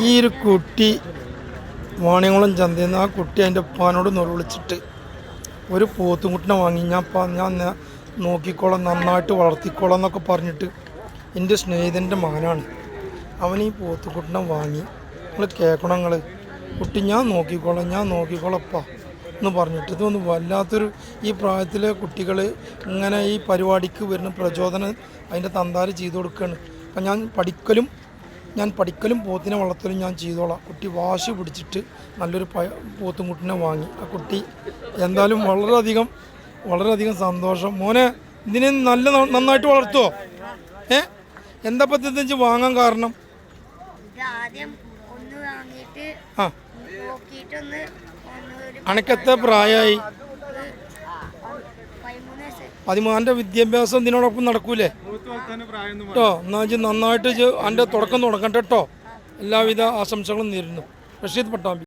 ഈ ഒരു കുട്ടി വാണിയംകുളം ചന്തയിൽ നിന്ന് ആ കുട്ടി അതിന്റെ ഉപ്പാനോട് വിളിച്ചിട്ട് ഒരു പോത്തുംകുട്ടിനെ വാങ്ങി ഞാൻ ഞാൻ നോക്കിക്കോളാം നന്നായിട്ട് വളർത്തിക്കോളാം എന്നൊക്കെ പറഞ്ഞിട്ട് എന്റെ സ്നേഹിതന്റെ മകനാണ്. അവൻ ഈ പോത്തുകുട്ടിനെ വാങ്ങി നിങ്ങൾ കേൾക്കണം നിങ്ങൾ കുട്ടി ഞാൻ നോക്കിക്കോളാം ഞാൻ നോക്കിക്കോളപ്പാ എന്ന് പറഞ്ഞിട്ട് ഇതൊന്ന് വല്ലാത്തൊരു ഈ പ്രായത്തിലെ കുട്ടികൾ ഇങ്ങനെ ഈ പരിപാടിക്ക് വരുന്ന പ്രചോദനം അതിന്റെ തന്താര് ചെയ്തു കൊടുക്കുകയാണ് അപ്പം ഞാൻ പഠിക്കലും ഞാൻ പഠിക്കലും പോത്തിനെ വളർത്തലും ഞാൻ ചെയ്തോളാം. കുട്ടി വാശി പിടിച്ചിട്ട് നല്ലൊരു പ പോത്തുംകുട്ടിനെ വാങ്ങി. ആ കുട്ടി എന്തായാലും വളരെയധികം വളരെയധികം സന്തോഷം. മോനെ ഇതിനെ നല്ല നന്നായിട്ട് വളർത്തുമോ ഏ? എന്താ പറ്റി വാങ്ങാൻ കാരണം? ആ. അണക്കെത്ത പ്രായമായി പതിമൂന്ന് വയസ്സ് പതിമാന്റെ വിദ്യാഭ്യാസം ഇതിനോടൊപ്പം നടക്കൂലേ? കേട്ടോ എന്നാ ഇജ്ജ് നന്നായിട്ട് അതിന്റെ തുടക്കം തുടങ്ങട്ടെ കേട്ടോ എല്ലാവിധ ആശംസകളും നേരുന്നു. റഷീദ് പട്ടാമ്പി.